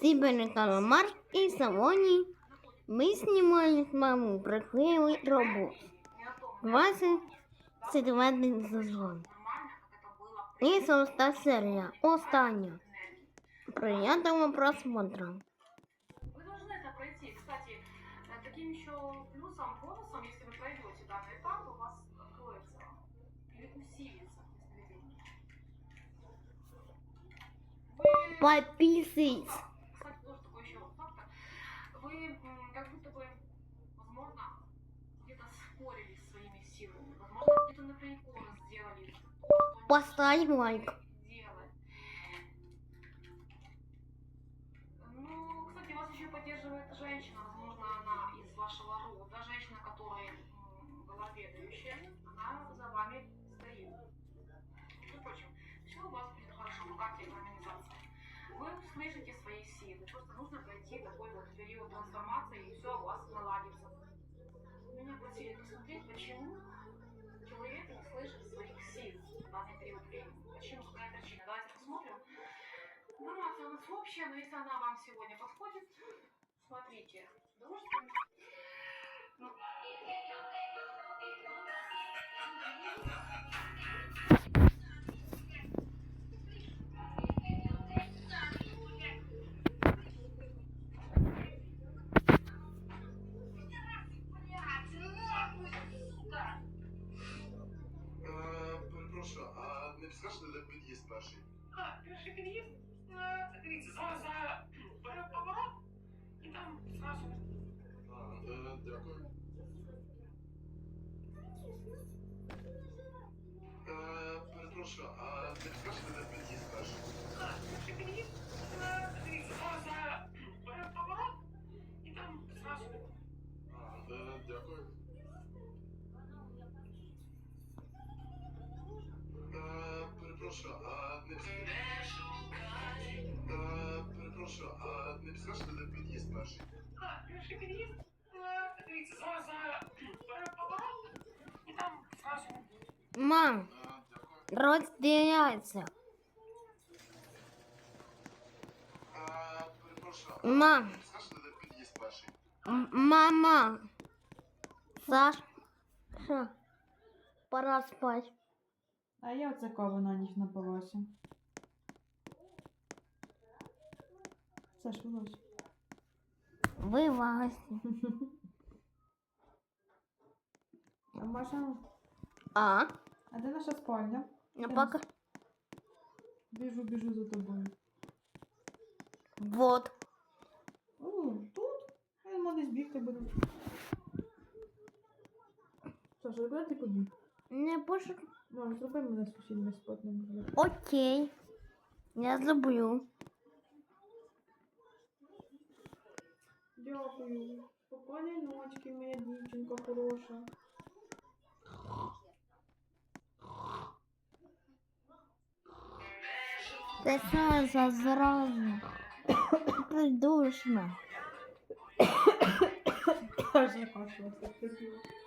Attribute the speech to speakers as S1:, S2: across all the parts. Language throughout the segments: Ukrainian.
S1: Сибирный каламар и Салони. Мы снимали с мамой приклеили робот. 29 сезон. И шоста серия. Остання. Приятного просмотра.
S2: Вы должны это пройти. Кстати, э, таким еще плюсом, бонусом, не
S1: Поставь лайк.
S2: Ну, кстати, вас еще поддерживает женщина, возможно, она из вашего рода, женщина, которая была ведущая, она за вами стоит. Между прочим, все у вас будет хорошо по карте гармонизации. Вы слышите свои силы, просто нужно пройти такой вот период трансформации, и все у вас наладится. Меня просили посмотреть, почему человек не слышит своих сил в данный период времени. Почему? Какая причина? Давайте посмотрим. Информация у нас общая, но если она вам сегодня подходит, смотрите. с
S1: Мам,
S3: а
S1: Мам. Мама. Саш. Пора спать.
S4: А я оце каву на ніч напилася. Саш, вилазь.
S1: Вилазь.
S4: А Маша,
S1: А?
S4: а де наша спальня?
S1: Ну пока.
S4: Біжу, біжу за тобою.
S1: Вот.
S4: О, тут? А ми десь бігти будемо. Саша, куди ти побіг?
S1: Не пошук.
S4: Мам, зроби мене сусідним спотним.
S1: Окей. Я зроблю.
S4: Дякую. Спокійної ночки, моя дівчинка хороша.
S1: Це що за зразу? Придушно.
S4: Аж закашлявся, так
S2: Володя,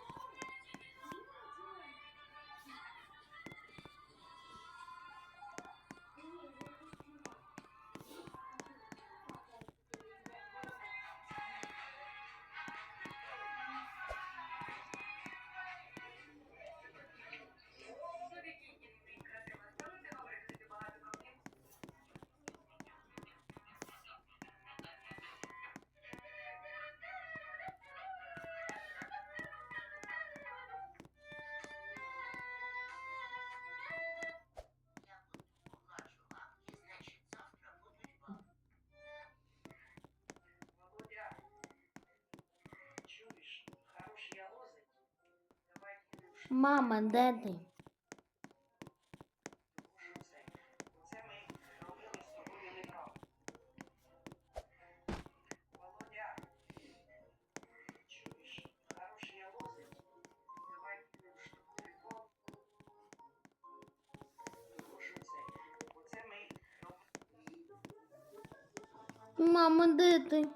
S2: Оце ми робили.
S1: Мама, де ти?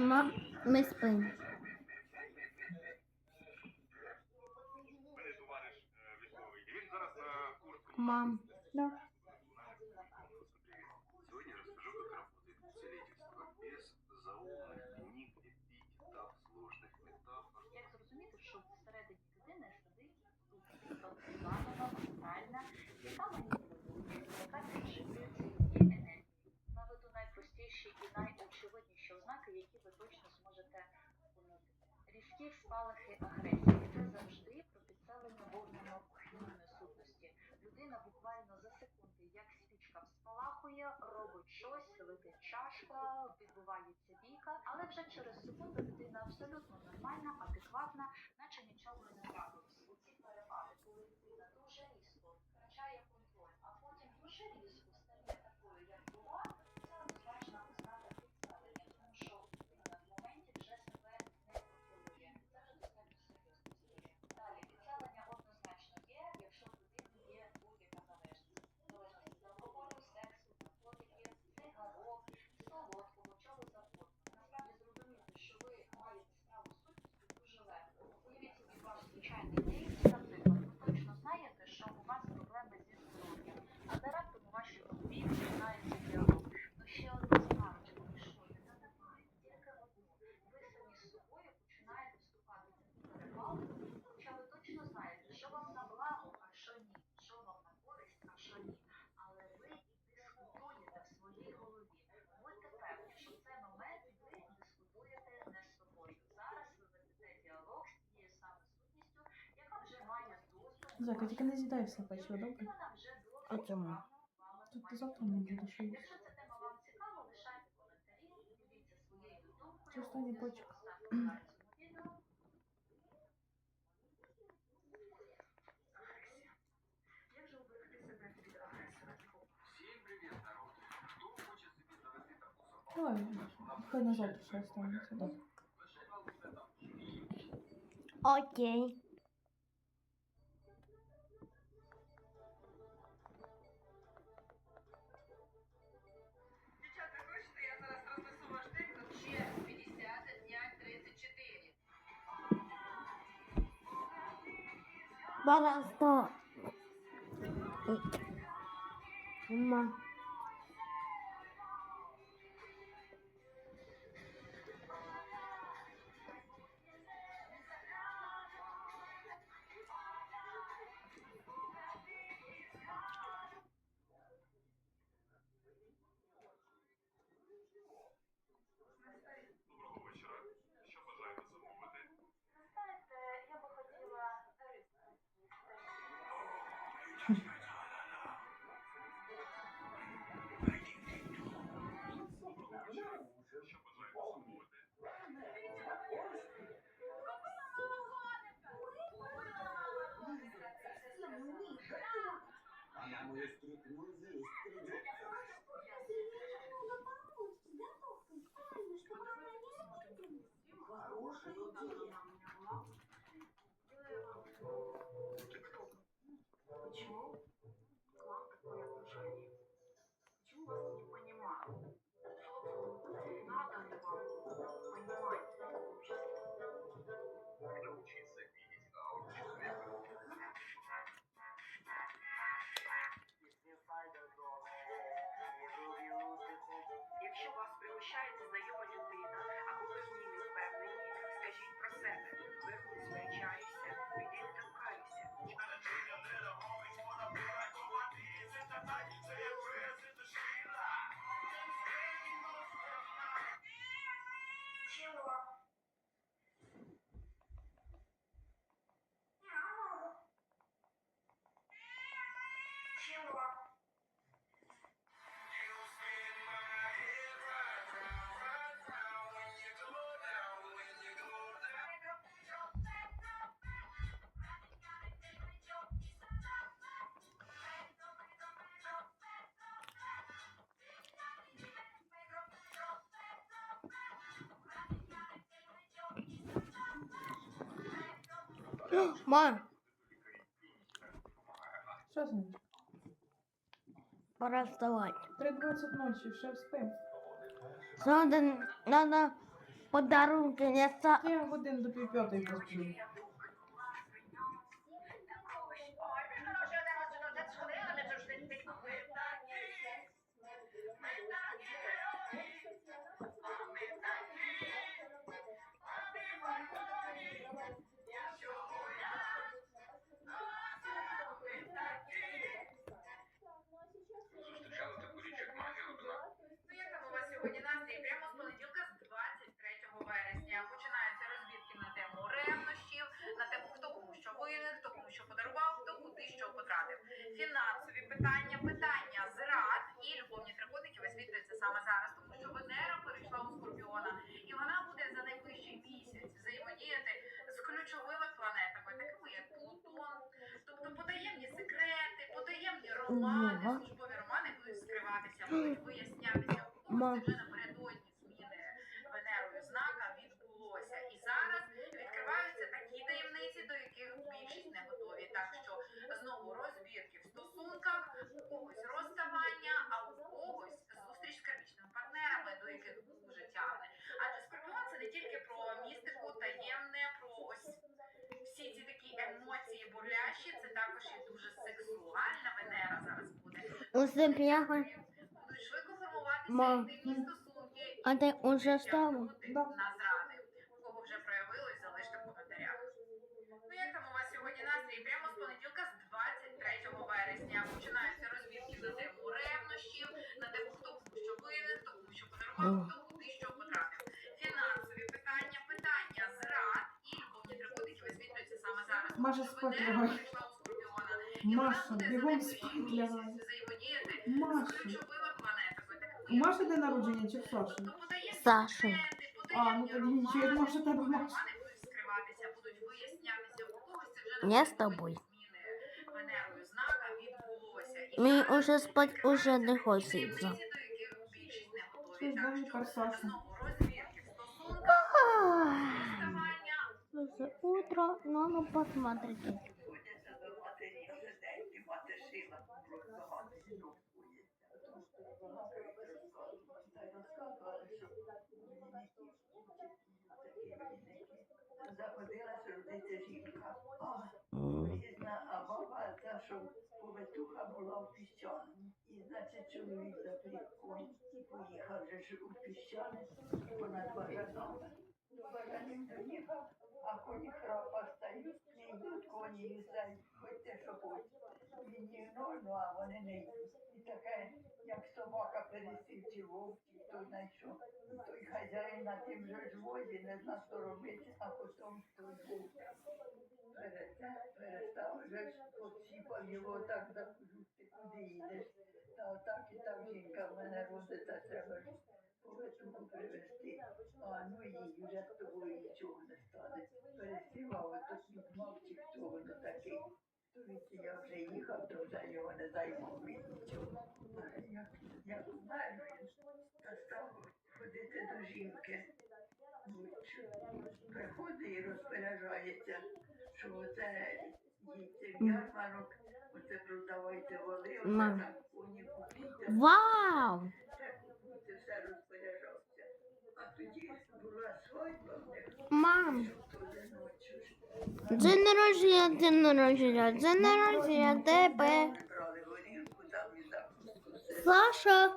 S5: uma, uma Espanha. найчастіші і
S6: найочевидніші ознаки, які ви точно зможете помітити. Різкі спалахи агресії це завжди про підселення вогнену хвільної сутності. Людина буквально за секунди, як свічка спалахує, робить щось, летить чашка, відбувається бійка, але вже через секунду людина абсолютно нормальна, адекватна, наче нічого не трапилось. У ці переваги, коли людина дуже різко втрачає контроль, а потім дуже різко. Yeah.
S4: Зайка, тільки не з'їдай все добре?
S1: А чому?
S4: Тут ти завтра не будеш їсти. Це останній почек. Давай, хай на завтра ще останеться, так?
S1: Окей.
S7: 말았어.
S1: 어,
S5: 엄마. with Що
S7: вас пригощає незнайома людина, Або ви в ній не впевнені, скажіть про себе.
S1: Ма.
S4: Що з ним?
S1: Пора вставать.
S4: 3.20 ночі, ще спим.
S1: Надо, надо подарунки не ста...
S4: Я годин до пів п'ятої посплю.
S7: Фінансові питання, питання зрад. І любовні трикутники висвітлюються саме зараз, тому що Венера перейшла у Скорпіона, і вона буде за найближчий місяць взаємодіяти з ключовими планетами, такими як Плутон, тобто потаємні секрети, потаємні романи, службові романи будуть скриватися, будуть вияснятися. Вже напередодні зміни Венерою знака відбулося. І зараз відкриваються такі таємниці, до яких більшість не готові. Так що знову розбірки в стосунках, у когось розставання, а у когось зустріч з кармічними партнерами, до яких дуже тягне. Адже скорпіон це не тільки про містику, таємне, про ось всі ці такі емоції бурлящі, це також і дуже сексуальна Венера зараз буде.
S1: Усе.
S7: Будуть швидко формуватися інтимні стосунки.
S1: А ти уже став?
S4: Да.
S7: На зради. У кого вже проявилось, залиште в коментарях. Ну як там у вас сьогодні настрій? Прямо з понеділка з 23 вересня починаються розбірки на тему ревнощів, на тему хто кому що винен, хто кому що подарував, хто куди що потратив. Фінансові питання, питання зрад і любовні трикутники висвітлюються саме зараз. тому
S4: Маша, Маша,
S7: буде за
S4: бігом
S7: найближчий
S4: спать
S7: місяць
S4: лягай.
S7: взаємодіяти з
S4: Маша.
S7: ключовими планетами. такими
S4: У
S7: як
S4: Маші день народження чи в Саші?
S7: Тобто подаємні
S1: Саші.
S7: секрети,
S4: А, ну
S7: подаємні
S4: тоді нічого, я думала, що тебе
S7: романи,
S4: Маша.
S7: романи будуть скриватися, будуть вияснятися. У когось це вже
S1: Я з
S7: напередодні
S1: тобою.
S7: зміни Венерою знака відбулося. І
S1: Мені
S7: зараз
S1: уже спать уже не
S7: відкриваються
S1: хочеться.
S7: таємниці, до яких більшість не готові.
S4: Щось
S7: Так
S8: Заходилася родити жінка. Різна, баба та, що повитуха була в піщані. І, значить, чоловік запріг конь і поїхав же ж у піщани понад баранами. Баранів доїхав, а коні храпа стають, не йдуть коні і стають, ходьте, що хочете. Він їх ну, а вони не йдуть. І таке, як собака пересів чи вовк, чи хто знайшов. Той хазяїн на тим же ж не знав, що робити, а потім той вовк перестав, вже ж поціпав його так за кожухти, куди їдеш. Та отак і так жінка в мене родиться, треба ж повитуху привезти. А ну їй вже з тобою нічого не стане. Переспівав, а то тут мовчик, хто воно такий. То від я вже їхав, то вже його не займав він нічого. Як знаю, та став ходити до жінки. Приходить і розпоряджається, що оце їдьте в ярмарок, оце продавайте воли, оце так коні купіть.
S1: Вау!
S8: Це все розпоряджався. А тоді була свадьба
S1: Мам,
S8: туди ночі ж.
S1: день народження, день народження, день народження тебе. Саша,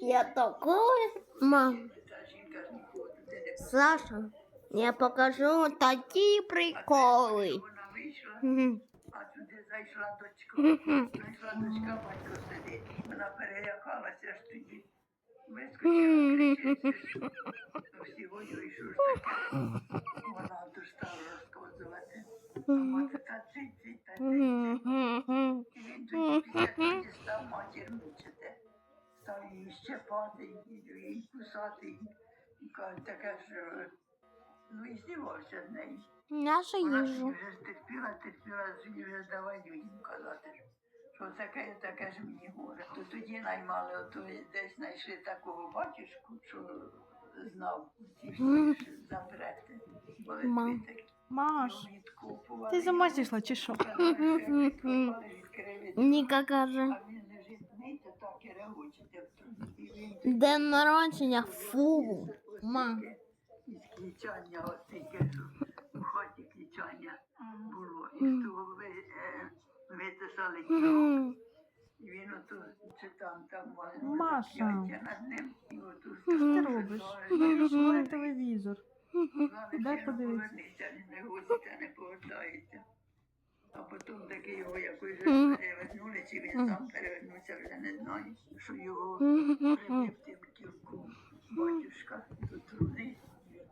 S1: я такой... Мам,
S8: Та жінка ж ніколи туди не
S1: Саша, я покажу такі приколи.
S8: Вона вийшла,
S1: Мгм.
S8: а туди зайшла дочка. Зайшла дочка, батько сидить. Вона перелякалася аж тоді. Вискочила, кричить, що всі воюють, що ж таке. Вона то стала розказувати. А мати та цить, та цить.
S1: Мгм.
S8: І він тоді після того став матір мучити. Став її щепати, і кусати. І таке ж, ну і знімався з неї.
S1: Наша
S8: Вона
S1: їжа.
S8: вже терпіла, терпіла, вже давай людям казати, що таке, таке ж мені горе. То тоді наймали, ото десь знайшли такого батюшку, що знав ці запрети. Були
S1: Мам.
S8: такі.
S4: Маш, ти з ума зійшла чи що?
S1: Ніка каже, день народження, фу. Ма.
S8: Клічання, от тільки у хаті клічання було. І того ви, витисали кіно. І він ото чи там там
S4: Маша.
S8: над ним. І оту
S4: Що робиш? Телевізор. Дай подивитися.
S8: не возиться, не повертається. А потім таки його якось перевернули, чи він сам перевернувся, вже не знаю, що його прибив тим кілку батюшка до труни,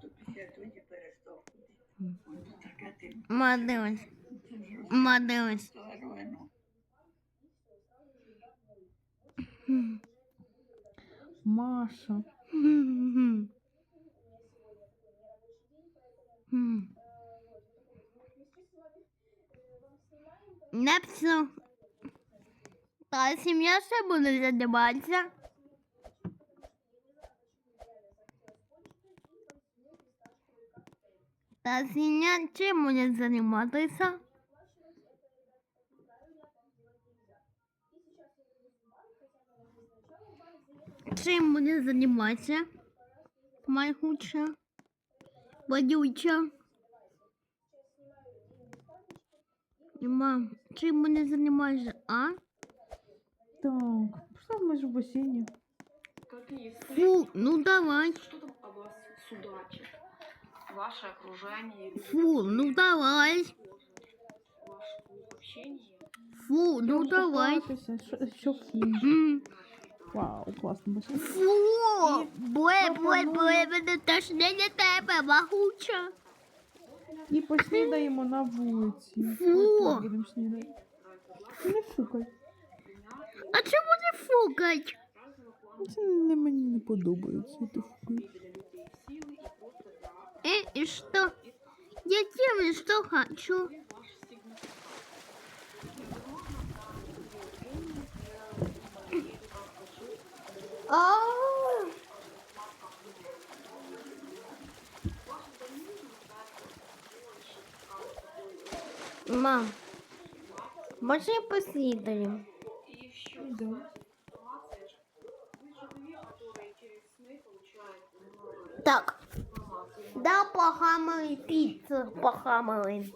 S8: то після тоді перестав ходити. Таке тим.
S4: Маша.
S1: Не все. Та сім'я ще буде займатися. Та сім'я чим буде займатися? Чим буде займатися? Майхуча. Водюча. Мам, чим буде займатися, а?
S4: Так, пішла ми ж в басейні.
S2: Какие
S1: Фу, ну давай.
S2: Что там о вас судачит? Ваше окружение, или
S1: Фу, ну давай.
S2: ваш круг общения?
S1: Фу, ну
S4: Щоб
S1: давай.
S4: купатися, що- Щоб їм.
S1: М.
S4: Вау, класно басейн.
S1: Фу, бле, бле, бле, мене теж не для тебе, могуча.
S4: І поснідаємо на вулиці.
S1: Фу.
S4: Ось тут будемо снідати. Не фукай.
S1: А чому не фукать?
S4: Це не мені не подобається. Ти фукаєш.
S1: Э, и что? Я делаю, что хочу. А. Мам, можно я послідаю?
S2: И еще
S4: Да.
S2: информация. Вы человек, который через сны получает много
S1: Так,
S2: информации.
S1: да, похамали піцу, похамали.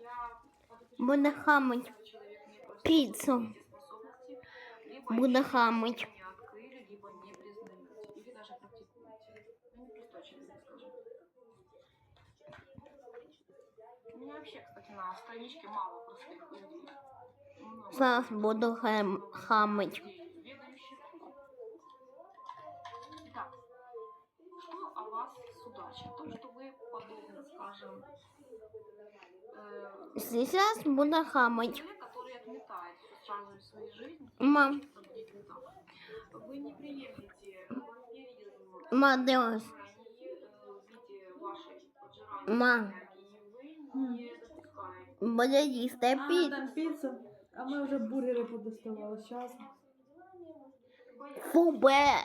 S2: Я подозреваю,
S1: Буде хамить
S2: что человек не просто
S1: піцу.
S2: эти способности, либо
S1: Буде
S2: еще
S1: хамить.
S2: не открыли, либо не признаете, или даже практикуете. Ну, не просто человек, скажем. У меня вообще, кстати, на страничке мало простых людей. Много
S1: Зараз буду хам, хамить.
S2: людей, ведающих. Итак, что о вас судачат? То, что вы подобны, скажем, э,
S1: Сейчас буду хамить.
S2: человек, который отметает всю сразу из своей жизни.
S1: Мам,
S2: это будет не так. Вы не приемлете вампиризм
S1: молодець.
S2: энергии э, в виде вашей поджирания
S1: Мам.
S2: энергии. Вы не допускаете.
S1: Буде їсти
S4: А,
S1: піцу.
S4: там піца. А ми вже бургери подоставали. Зараз.
S1: Фу, бе.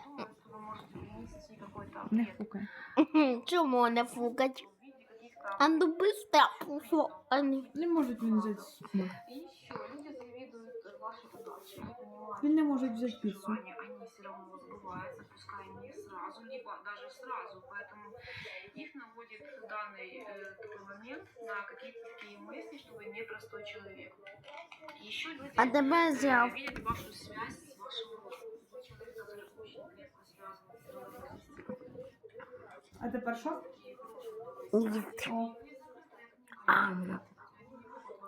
S2: Вы можете принести какой-то
S4: Не
S2: вред
S4: фукай.
S1: Чому не фукать?
S2: в виде каких-то
S1: А ну быстро, фу, а не.
S4: Не можуть він взяти смак.
S2: И еще люди завидуют э, вашей удаче, не понимают,
S4: Він не може взяти піцу.
S2: желания, они все равно сбываются, пускай не сразу, либо даже сразу. Поэтому их наводит в данный э, такой момент на какие-то такие мысли, что вы непростой человек. Еще люди
S1: А тебе
S2: э,
S1: взяв.
S2: видят вашу связь с вашим родом. Вы человек, который очень крепко связан с родом.
S4: А тепер що?
S1: Ні.
S4: О,
S1: А, ну.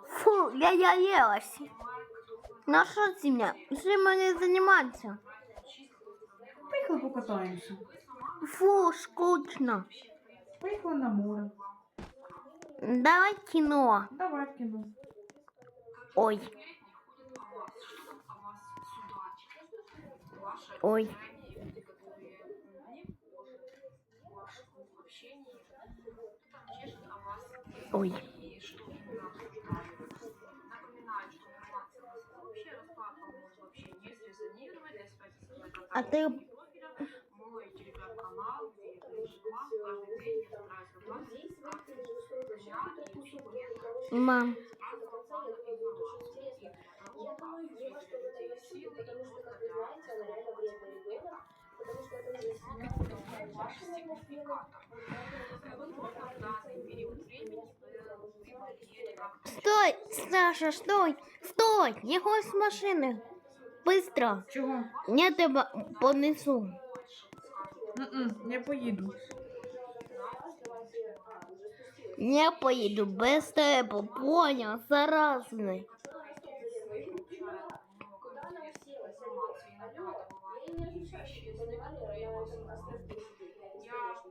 S1: Фу, я яелась. На що сім'я? Чим мені займатися?
S4: поїхали покатаємося.
S1: Фу, скучно.
S4: Поїхали на море.
S1: Давай кіно.
S4: Давай в кіно.
S1: Ой,
S2: о вас, что там о вас судачат. Ваши
S1: Ой.
S2: окружение, люди, которые м, не вхожи в ваш круг общения, там чешут о вас
S1: Ой.
S2: и что именно обсуждают. Напоминаю, что информация у нас вообще расклад может вообще не срезонировать для связи с вами
S1: А ты-
S2: профиля. Мой телеграм-канал, где я пишу вам каждый день, я стараюсь выкладывать карты дня и всего
S1: мам.
S2: разного плана информацию. И для того, как выделить людей силы и просто для
S7: ваш сигнификатор. Возможно, в данный период времени вы приболели как-то
S1: Стой, Саша, стой, стой, його з машини. Быстро,
S4: Чого?
S1: я тебе понесу.
S4: Не поїду.
S1: Я поїду без тебе, понял, заразний.
S7: Я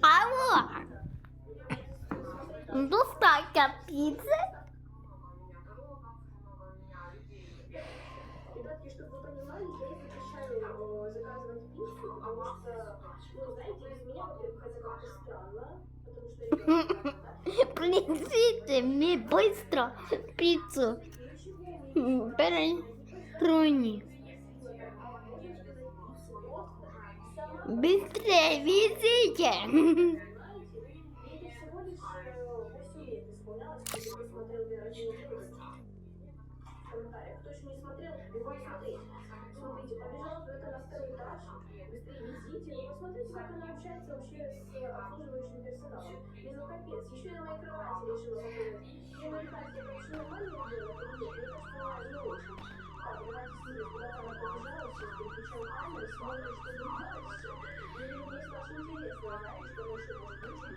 S7: подозреваю,
S1: Доставка пиццы?
S2: Ребятки, чтобы вы понимали, я не запрещаю э, заказывать пиццу, потому что, ну, знаете, без меня, во-первых, это как-то странно, потому что ребята, да,
S1: Принесите мне быстро пиццу. Перестрони. Быстрее везите.
S2: лет исполнялось, когда я смотрел «Верочный поезд». В комментариях, кто еще не смотрел, бегом смотреть. Смотрите, побежала только на второй этаж, быстрее везите, ну посмотрите, как она общается вообще с обслуживающим персоналом. И ну капец, еще и на моей кровати решила заходить. Я говорю, Катя, это вообще нормально дело или нет? Мне кажется, не очень. Так, давайте снизу, куда-то она побежала, сейчас переключаем камеру, смотрим, что дальше. И мне страшно интересно, знаете, что дальше может быть.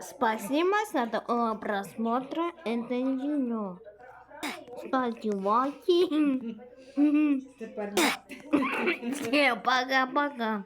S1: Спасибо за просмотр. просмотра это видео. Ставьте лайки. Всем пока-пока.